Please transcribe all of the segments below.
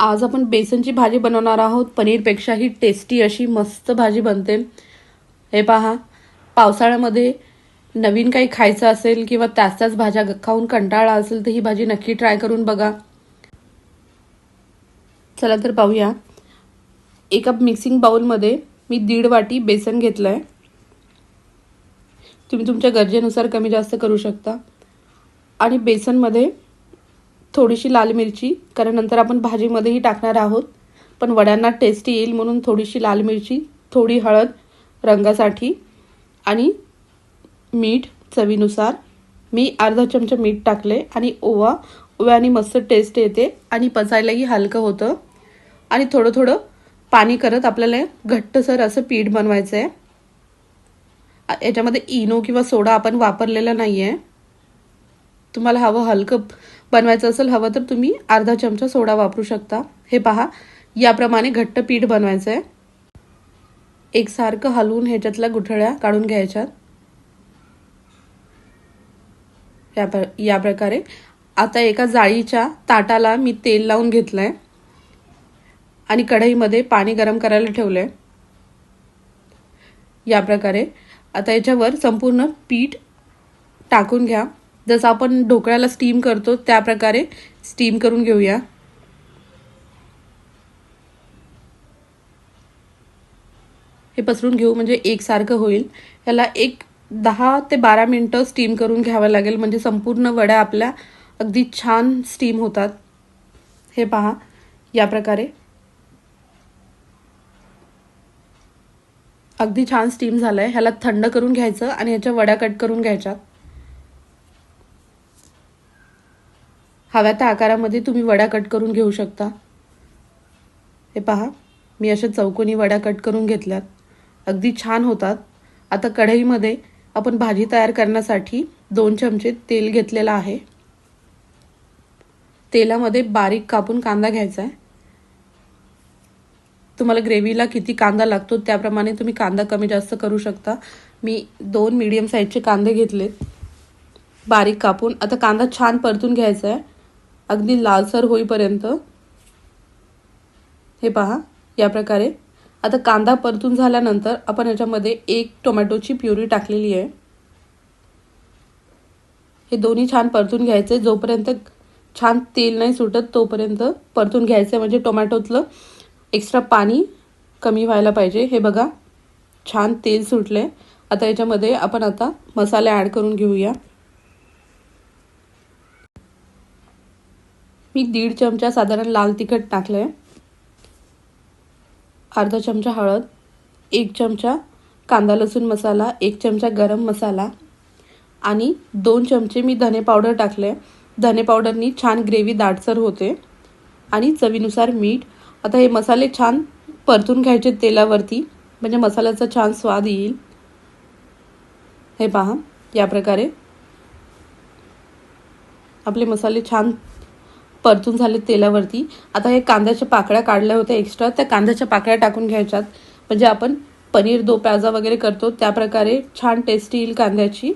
आज आपण बेसनची भाजी बनवणार आहोत. पनीरपेक्षाही टेस्टी अशी मस्त भाजी बनते. हे पहा पावसाळ्यामध्ये नवीन काही खायचं असेल किंवा त्याच त्याच भाज्या खाऊन कंटाळा असेल तर ही भाजी नक्की ट्राय करून बघा. चला तर पाहूया. एका मिक्सिंग बाउलमध्ये मी दीड वाटी बेसन घेतलं आहे तुम्ही तुमच्या गरजेनुसार कमी जास्त करू शकता. आणि बेसनमध्ये थोडीशी लाल मिरची कारण नंतर आपण भाजीमध्येही टाकणार आहोत. पण वड्यांना टेस्टी येईल म्हणून थोडीशी लाल मिरची थोडी हळद रंगासाठी आणि मीठ चवीनुसार. मी अर्धा चमचा मीठ टाकले आणि ओवा ओव्याने मस्त टेस्ट येते आणि पचायलाही हलकं होतं. आणि थोडं थोडं पाणी करत आपल्याला घट्टसर असं पीठ बनवायचं आहे याच्यामध्ये इनो किंवा सोडा आपण वापरलेला नाही आहे तुम्हाला हवं हलकं बनवायचं असेल हवं तर तुम्ही अर्धा चमचा सोडा वापरू शकता. हे पहा याप्रमाणे घट्ट पीठ बनवायचं आहे एकसारखं हलवून ह्याच्यातल्या गुठळ्या काढून घ्यायच्यात या प्र या प्रकारे. आता एका जाळीच्या ताटाला मी तेल लावून घेतलं आहे आणि कढईमध्ये पाणी गरम करायला ठेवलं आहे या प्रकारे. आता याच्यावर संपूर्ण पीठ टाकून घ्या. जसं आपण ढोकळ्याला स्टीम करतो त्या प्रकारे स्टीम करून घेऊया. हे पसरून घेऊ म्हणजे एकसारखं होईल. याला एक दहा ते बारा मिनटं स्टीम करून घ्यावं लागेल म्हणजे संपूर्ण वड्या आपल्या अगदी छान स्टीम होतात. हे पहा या प्रकारे. अगदी छान स्टीम झालं आहे ह्याला थंड करून घ्यायचं आणि ह्याच्या वड्या कट करून घ्यायच्यात. हव्या त्या आकारामध्ये तुम्ही वड्या कट करून घेऊ शकता. हे पहा मी अशा चौकोनी वड्या कट करून घेतल्यात. अगदी छान होतात. आता कढईमध्ये आपण भाजी तयार करण्यासाठी दोन चमचे तेल घेतलेलं आहे. तेलामध्ये बारीक कापून कांदा घ्यायचा आहे. तुम्हाला ग्रेव्हीला किती कांदा लागतो त्याप्रमाणे तुम्ही कांदा कमी जास्त करू शकता. मी दोन मीडियम साईजचे कांदे घेतलेत. बारीक कापून. आता कांदा छान परतून घ्यायचा आहे. अगदी लालसर होईपर्यंत. हे पहा या प्रकारे. आता कांदा परतून झाल्यानंतर आपण याच्यामध्ये एक टोमॅटोची प्युरी टाकलेली आहे. हे दोन्ही छान परतून घ्यायचे. जोपर्यंत छान तेल नाही सुटत तोपर्यंत परतून घ्यायचं. म्हणजे टोमॅटोतलं एक्स्ट्रा पाणी कमी व्हायला पाहिजे. हे बघा छान तेल सुटले आता याच्यामध्ये आपण आता मसाले ॲड करून घेऊया. मी दीड चमचा साधारण लाल तिखट टाकलं आहे अर्धा चमचा हळद एक चमचा कांदा लसूण मसाला एक चमचा गरम मसाला आणि दोन चमचे मी धने पावडर टाकले धने पावडरनी छान ग्रेव्ही दाटसर होते आणि चवीनुसार मीठ. आता हे मसाले छान परतून घ्यायचे तेलावरती म्हणजे मसाल्याचा छान स्वाद येईल. हे पहा या प्रकारे. आपले मसाले छान परतून झाले तेलावरती. आता हे कांद्याच्या पाकळ्या काढल्या होत्या एक्स्ट्रा त्या कांद्याच्या पाकळ्या टाकून घ्यायच्यात. म्हणजे आपण पनीर दो प्याजा वगैरे करतो. त्या प्रकारे छान टेस्टी येईल कांद्याची.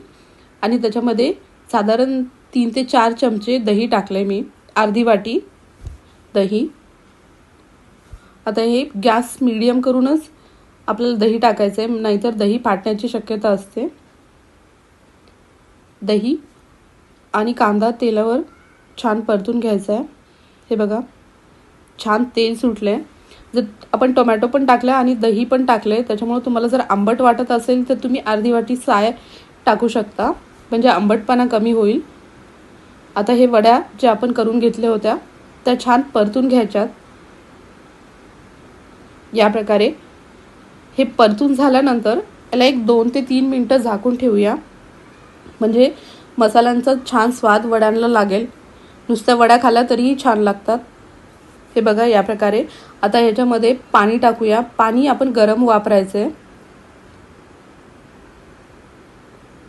आणि त्याच्यामध्ये साधारण तीन ते चार चमचे दही टाकले मी. अर्धी वाटी दही. आता हे गॅस मिडियम करूनच आपल्याला दही टाकायचं आहे नाहीतर दही फाटण्याची शक्यता असते. दही आणि कांदा तेलावर छान परतून घ्यायचं आहे हे बघा. छान तेल सुटलं आहे जर आपण टोमॅटो पण टाकला आणि दही पण टाकले त्याच्यामुळे तुम्हाला जर आंबट वाटत असेल तर तुम्ही अर्धी वाटी साय टाकू शकता. म्हणजे आंबटपणा कमी होईल. आता हे वड्या ज्या आपण करून घेतल्या होत्या त्या छान परतून घ्यायच्यात. या प्रकारे. हे परतून झाल्यानंतर याला एक दोन ते तीन मिनटं झाकून ठेवूया. म्हणजे मसाल्यांचा छान स्वाद वड्यांना लागेल. नुसत्या वड्या खाल्ल्या तरीही छान लागतात. हे बघा या प्रकारे. आता ह्याच्यामध्ये पाणी टाकूया. पाणी आपण गरम वापरायचं आहे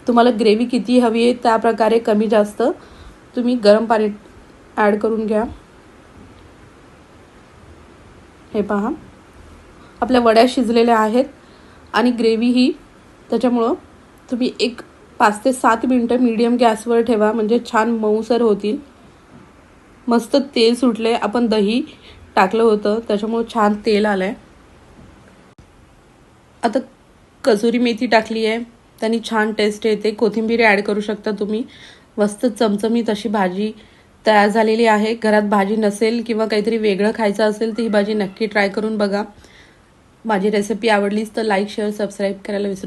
तुम्हाला ग्रेव्ही किती हवी आहे त्या प्रकारे कमी जास्त तुम्ही गरम पाणी ॲड करून घ्या. हे पहा. आपल्या वड्या शिजलेल्या आहेत आणि ग्रेव्ही ही त्याच्यामुळं तुम्ही एक पाच ते सात मिनटं मीडियम गॅसवर ठेवा म्हणजे छान मऊसर होतील. मस्त तेल सुटले आपण दही टाकलं होतं त्याच्यामुळं छान तेल आलं आहे आता कसुरी मेथी टाकली आहे त्यांनी छान टेस्ट येते. कोथिंबीर ॲड करू शकता तुम्ही. मस्त चमचमीत अशी भाजी तयार झालेली आहे. घरात भाजी नसेल किंवा काहीतरी वेगळं खायचं असेल तर ही भाजी नक्की ट्राय करून बघा. माझी रेसिपी आवडलीच तर लाईक शेअर सबस्क्राईब करायला विसरू